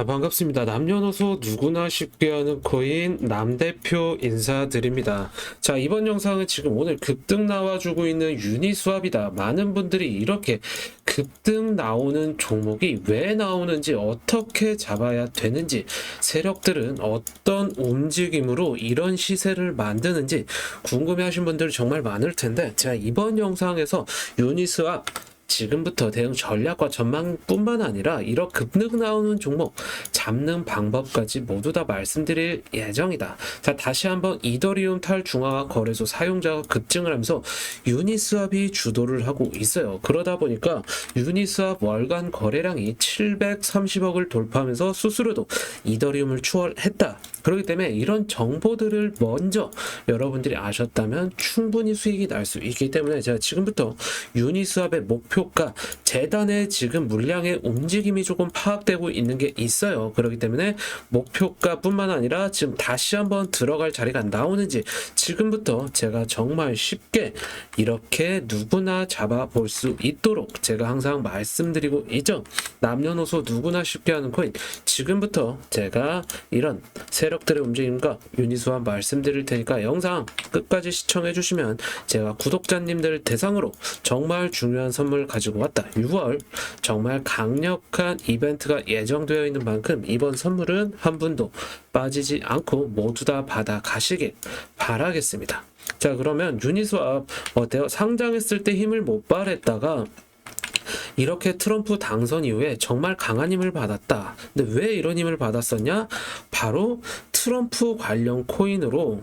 자, 반갑습니다. 남녀노소 누구나 쉽게 하는 코인 남 대표 인사드립니다. 자, 이번 영상은 지금 오늘 급등 나와주고 있는 유니스왑이다. 많은 분들이 이렇게 급등 나오는 종목이 왜 나오는지 어떻게 잡아야 되는지 세력들은 어떤 움직임으로 이런 시세를 만드는지 궁금해 하신 분들 정말 많을 텐데 제가 이번 영상에서 유니스왑 지금부터 대응 전략과 전망뿐만 아니라 이런 급등 나오는 종목 잡는 방법까지 모두 다 말씀드릴 예정이다. 자, 다시 한번 이더리움 탈중앙화 거래소 사용자가 급증을 하면서 유니스왑이 주도를 하고 있어요. 그러다 보니까 유니스왑 월간 거래량이 730억을 돌파하면서 수수료도 이더리움을 추월했다. 그렇기 때문에 이런 정보들을 먼저 여러분들이 아셨다면 충분히 수익이 날 수 있기 때문에 제가 지금부터 유니스왑의 목표 가 재단의 지금 물량의 움직임이 조금 파악되고 있는 게 있어요. 그렇기 때문에 목표가뿐만 아니라 지금 다시 한번 들어갈 자리가 나오는지 지금부터 제가 정말 쉽게 이렇게 누구나 잡아볼 수 있도록 제가 항상 말씀드리고 있죠. 남녀노소 누구나 쉽게 하는 코인 지금부터 제가 이런 세력들의 움직임과 유니스와 말씀드릴 테니까 영상 끝까지 시청해 주시면 제가 구독자님들 대상으로 정말 중요한 선물 가지고 왔다. 6월 정말 강력한 이벤트가 예정되어 있는 만큼 이번 선물은 한 분도 빠지지 않고 모두 다 받아 가시길 바라겠습니다. 자 그러면 유니스왑 어때요? 상장했을 때 힘을 못 발했다가 이렇게 트럼프 당선 이후에 정말 강한 힘을 받았다. 근데 왜 이런 힘을 받았었냐? 바로 트럼프 관련 코인으로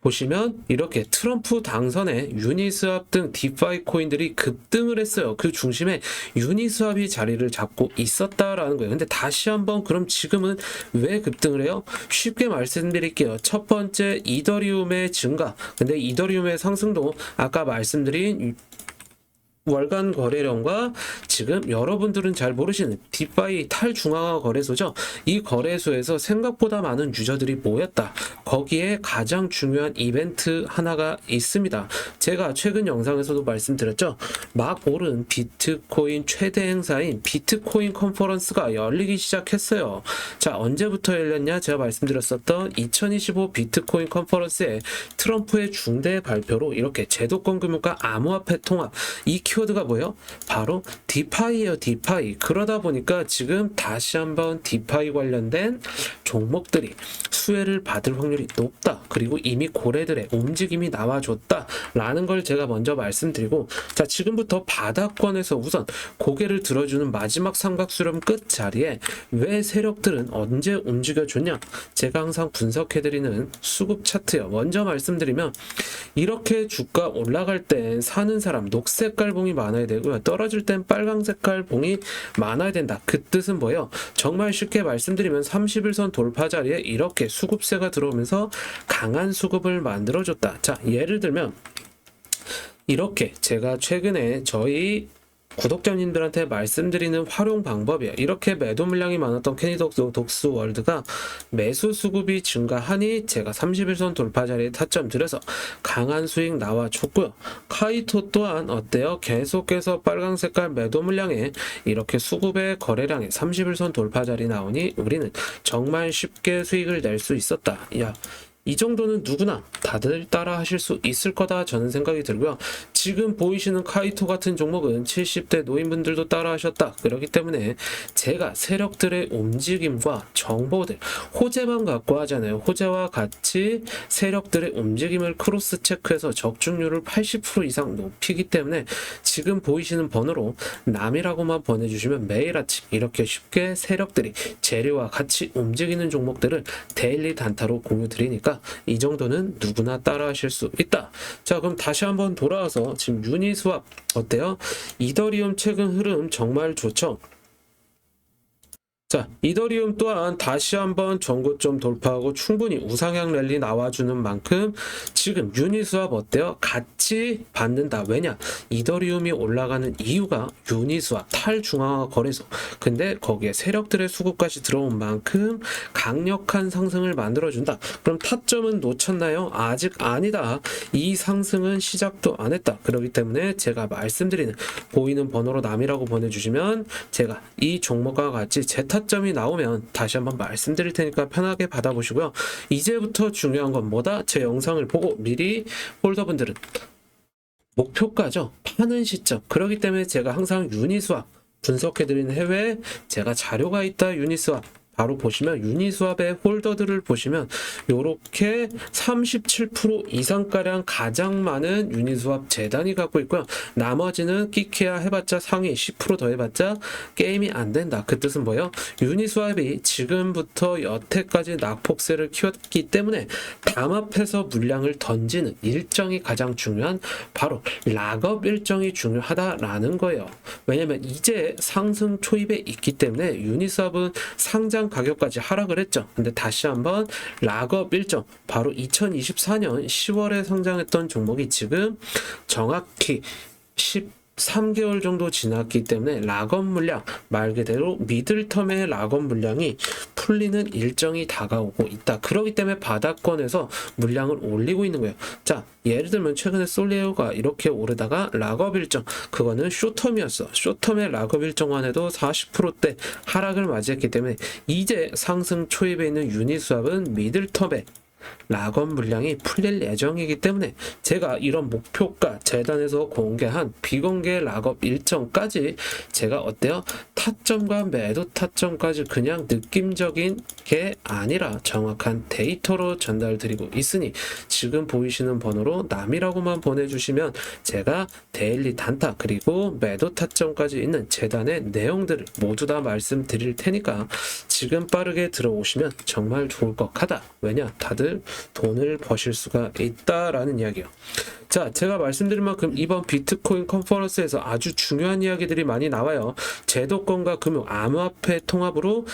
보시면 이렇게 트럼프 당선에 유니스왑 등 디파이 코인들이 급등을 했어요. 그 중심에 유니스왑이 자리를 잡고 있었다라는 거예요. 근데 다시 한번 그럼 지금은 왜 급등을 해요? 쉽게 말씀드릴게요. 첫 번째 이더리움의 증가. 근데 이더리움의 상승도 아까 말씀드린 월간 거래량과 지금 여러분들은 잘 모르시는 디파이 탈중앙화 거래소죠. 이 거래소에서 생각보다 많은 유저들이 모였다. 거기에 가장 중요한 이벤트 하나가 있습니다. 제가 최근 영상에서도 말씀드렸죠. 막 오른 비트코인 최대 행사인 비트코인 컨퍼런스가 열리기 시작했어요. 자, 언제부터 열렸냐? 제가 말씀드렸었던 2025 비트코인 컨퍼런스에 트럼프의 중대 발표로 이렇게 제도권 금융과 암호화폐 통합 이 키워드가 뭐예요? 바로 디파이예요, 디파이. 그러다 보니까 지금 다시 한번 디파이 관련된 종목들이 수혜를 받을 확률이 높다. 그리고 이미 고래들의 움직임이 나와줬다. 라는 걸 제가 먼저 말씀드리고, 자, 지금부터 바닥권에서 우선 고개를 들어주는 마지막 삼각수렴 끝 자리에 왜 세력들은 언제 움직여줬냐? 제가 항상 분석해드리는 수급 차트요. 먼저 말씀드리면, 이렇게 주가 올라갈 땐 사는 사람 녹색깔 봉이 많아야 되고요. 떨어질 땐 빨강 색깔 봉이 많아야 된다. 그 뜻은 뭐예요? 정말 쉽게 말씀드리면 31선 돌파 자리에 이렇게 수급세가 들어오면서 강한 수급을 만들어줬다. 자, 예를 들면 이렇게 제가 최근에 저희 구독자님들한테 말씀드리는 활용 방법이에요. 이렇게 매도 물량이 많았던 캐니독스 독스 월드가 매수 수급이 증가하니 제가 31선 돌파 자리에 타점 들여서 강한 수익 나와줬고요. 카이토 또한 어때요? 계속해서 빨강 색깔 매도 물량에 이렇게 수급의 거래량에 31선 돌파 자리 나오니 우리는 정말 쉽게 수익을 낼 수 있었다. 야, 이 정도는 누구나 다들 따라 하실 수 있을 거다 저는 생각이 들고요. 지금 보이시는 카이토 같은 종목은 70대 노인분들도 따라 하셨다. 그렇기 때문에 제가 세력들의 움직임과 정보들, 호재만 갖고 하잖아요. 호재와 같이 세력들의 움직임을 크로스 체크해서 적중률을 80% 이상 높이기 때문에 지금 보이시는 번호로 남이라고만 보내주시면 매일 아침 이렇게 쉽게 세력들이 재료와 같이 움직이는 종목들을 데일리 단타로 공유 드리니까 이 정도는 누구나 따라 하실 수 있다. 자, 그럼 다시 한번 돌아와서 지금 유니스왑 어때요? 이더리움 최근 흐름 정말 좋죠? 자, 이더리움 또한 다시 한번 전고점 돌파하고 충분히 우상향 랠리 나와주는 만큼 지금 유니스왑 어때요? 같이 받는다. 왜냐? 이더리움이 올라가는 이유가 유니스왑 탈중앙화 거래소. 근데 거기에 세력들의 수급까지 들어온 만큼 강력한 상승을 만들어준다. 그럼 타점은 놓쳤나요? 아직 아니다. 이 상승은 시작도 안 했다. 그렇기 때문에 제가 말씀드리는 보이는 번호로 남이라고 보내주시면 제가 이 종목과 같이 제 타 타점이 나오면 다시 한번 말씀드릴 테니까 편하게 받아보시고요. 이제부터 중요한 건 뭐다? 제 영상을 보고 미리 홀더분들은 목표가죠. 파는 시점. 그렇기 때문에 제가 항상 유니스왑 분석해드리는 해외에 제가 자료가 있다 유니스왑 바로 보시면 유니스왑의 홀더들을 보시면 요렇게 37% 이상가량 가장 많은 유니스왑 재단이 갖고 있고요. 나머지는 끼케야 해봤자 상위 10%더 해봤자 게임이 안 된다. 그 뜻은 뭐예요? 유니스왑이 지금부터 여태까지 낙폭세를 키웠기 때문에 담합해서 물량을 던지는 일정이 가장 중요한 바로 락업 일정이 중요하다라는 거예요. 왜냐면 이제 상승 초입에 있기 때문에 유니스왑은 상장 가격까지 하락을 했죠. 근데 다시 한번 락업 일정 바로 2024년 10월에 상장했던 종목이 지금 정확히 13개월 정도 지났기 때문에 락업 물량 말 그대로 미들텀의 락업 물량이 풀리는 일정이 다가오고 있다. 그렇기 때문에 바닥권에서 물량을 올리고 있는 거예요. 자, 예를 들면 최근에 솔레오가 이렇게 오르다가 락업 일정 그거는 쇼텀이었어. 쇼텀의 락업 일정만 해도 40%대 하락을 맞이했기 때문에 이제 상승 초입에 있는 유니스왑은 미들텀에 락업 물량이 풀릴 예정이기 때문에 제가 이런 목표가 재단에서 공개한 비공개 락업 일정까지 제가 어때요? 타점과 매도 타점까지 그냥 느낌적인 게 아니라 정확한 데이터로 전달드리고 있으니 지금 보이시는 번호로 남이라고만 보내주시면 제가 데일리 단타 그리고 매도 타점까지 있는 재단의 내용들을 모두 다 말씀드릴 테니까 지금 빠르게 들어오시면 정말 좋을 것 같다. 왜냐? 다들 돈을 버실 수가 있다라는 이야기요. 자, 제가 말씀드린 만큼 이번 비트코인 컨퍼런스에서 아주 중요한 이야기들이 많이 나와요. 제도권과 금융, 암호화폐 통합으로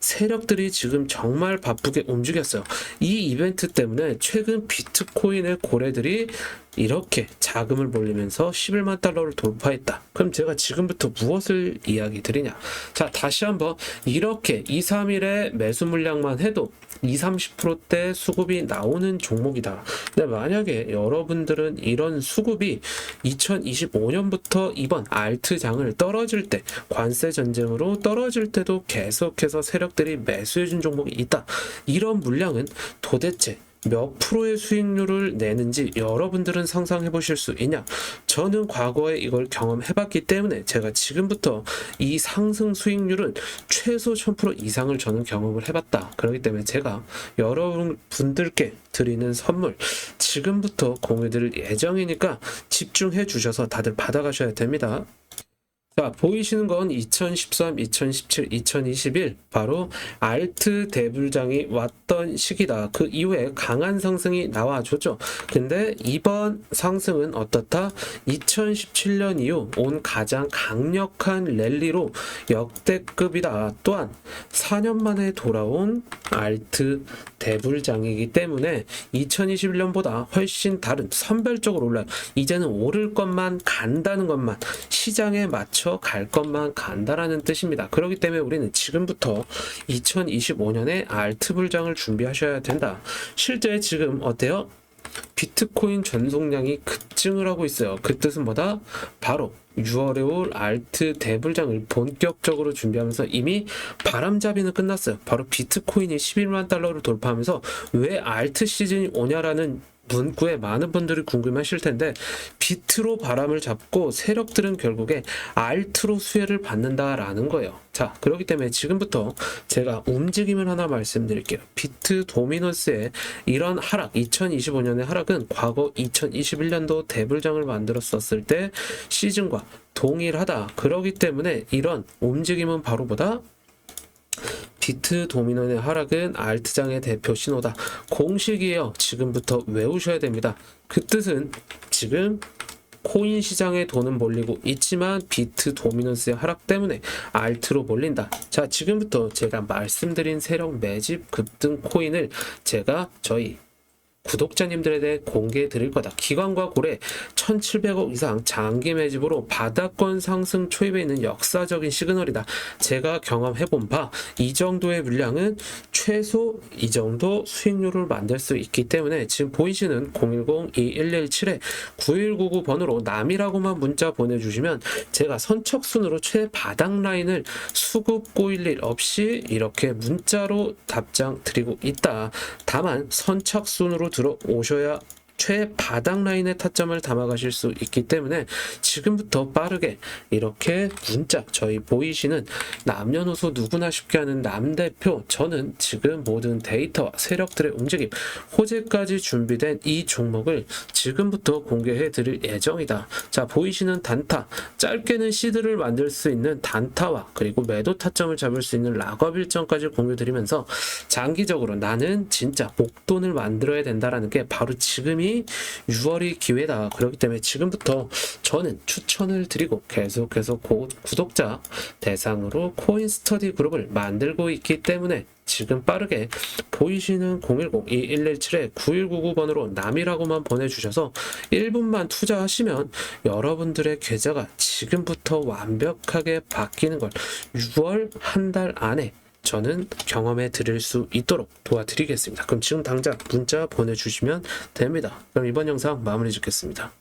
세력들이 지금 정말 바쁘게 움직였어요. 이 이벤트 때문에 최근 비트코인의 고래들이 이렇게 자금을 몰리면서 11만 달러를 돌파했다. 그럼 제가 지금부터 무엇을 이야기 드리냐? 자, 다시 한번 이렇게 2, 3일의 매수 물량만 해도 2, 30%대 수급이 나오는 종목이다. 근데 만약에 여러분들은 이런 수급이 2025년부터 이번 알트장을 떨어질 때 관세 전쟁으로 떨어질 때도 계속해서 세력들이 매수해준 종목이 있다. 이런 물량은 도대체 몇 프로의 수익률을 내는지 여러분들은 상상해 보실 수 있냐? 저는 과거에 이걸 경험해 봤기 때문에 제가 지금부터 이 상승 수익률은 최소 1000% 이상을 저는 경험을 해 봤다. 그렇기 때문에 제가 여러분들께 드리는 선물 지금부터 공유 드릴 예정이니까 집중해 주셔서 다들 받아가셔야 됩니다. 자, 보이시는 건 2013, 2017, 2021 바로 알트 대불장이 왔던 시기다. 그 이후에 강한 상승이 나와줬죠. 근데 이번 상승은 어떻다? 2017년 이후 온 가장 강력한 랠리로 역대급이다. 또한 4년 만에 돌아온 알트 대불장이기 때문에 2021년보다 훨씬 다른 선별적으로 올라요. 이제는 오를 것만 간다는 것만 시장에 맞춰 갈 것만 간다라는 뜻입니다. 그렇기 때문에 우리는 지금부터 2025년에 알트 불장을 준비하셔야 된다. 실제 지금 어때요? 비트코인 전송량이 급증을 하고 있어요. 그 뜻은 뭐다? 바로 6월에 올 알트 대불장을 본격적으로 준비하면서 이미 바람잡이는 끝났어요. 바로 비트코인이 11만 달러를 돌파하면서 왜 알트 시즌이 오냐라는 문구에 많은 분들이 궁금하실 텐데 비트로 바람을 잡고 세력들은 결국에 알트로 수혜를 받는다라는 거예요. 자, 그렇기 때문에 지금부터 제가 움직임을 하나 말씀드릴게요. 비트 도미너스의 이런 하락, 2025년의 하락은 과거 2021년도 대불장을 만들었었을 때 시즌과 동일하다. 그렇기 때문에 이런 움직임은 바로 보다 비트 도미노의 하락은 알트장의 대표 신호다. 공식이에요. 지금부터 외우셔야 됩니다. 그 뜻은 지금 코인 시장에 돈은 몰리고 있지만 비트 도미넌스의 하락 때문에 알트로 몰린다. 자, 지금부터 제가 말씀드린 세력 매집 급등 코인을 제가 저희 구독자님들에 대해 공개해 드릴 거다. 기관과 고래 1,700억 이상 장기 매집으로 바닥권 상승 초입에 있는 역사적인 시그널이다. 제가 경험해 본 바 이 정도의 물량은 최소 이 정도 수익률을 만들 수 있기 때문에 지금 보이시는 010-2117에 9199번으로 남이라고만 문자 보내주시면 제가 선착순으로 최바닥 라인을 수급 꼬일 일 없이 이렇게 문자로 답장 드리고 있다. 다만 선착순으로 들어오셔야 최바닥 라인의 타점을 담아가실 수 있기 때문에 지금부터 빠르게 이렇게 문자 저희 보이시는 남녀노소 누구나 쉽게 하는 남대표 저는 지금 모든 데이터와 세력들의 움직임 호재까지 준비된 이 종목을 지금부터 공개해 드릴 예정이다. 자 보이시는 단타 짧게는 시드를 만들 수 있는 단타와 그리고 매도 타점을 잡을 수 있는 락업 일정까지 공유 드리면서 장기적으로 나는 진짜 목돈을 만들어야 된다라는 게 바로 지금이 6월이 기회다. 그렇기 때문에 지금부터 저는 추천을 드리고 계속 계속 고- 구독자 대상으로 코인 스터디 그룹을 만들고 있기 때문에 지금 빠르게 보이시는 010-2117-9199번으로 남이라고만 보내주셔서 1분만 투자하시면 여러분들의 계좌가 지금부터 완벽하게 바뀌는 걸 6월 한 달 안에 저는 경험해 드릴 수 있도록 도와드리겠습니다. 그럼 지금 당장 문자 보내주시면 됩니다. 그럼 이번 영상 마무리 짓겠습니다.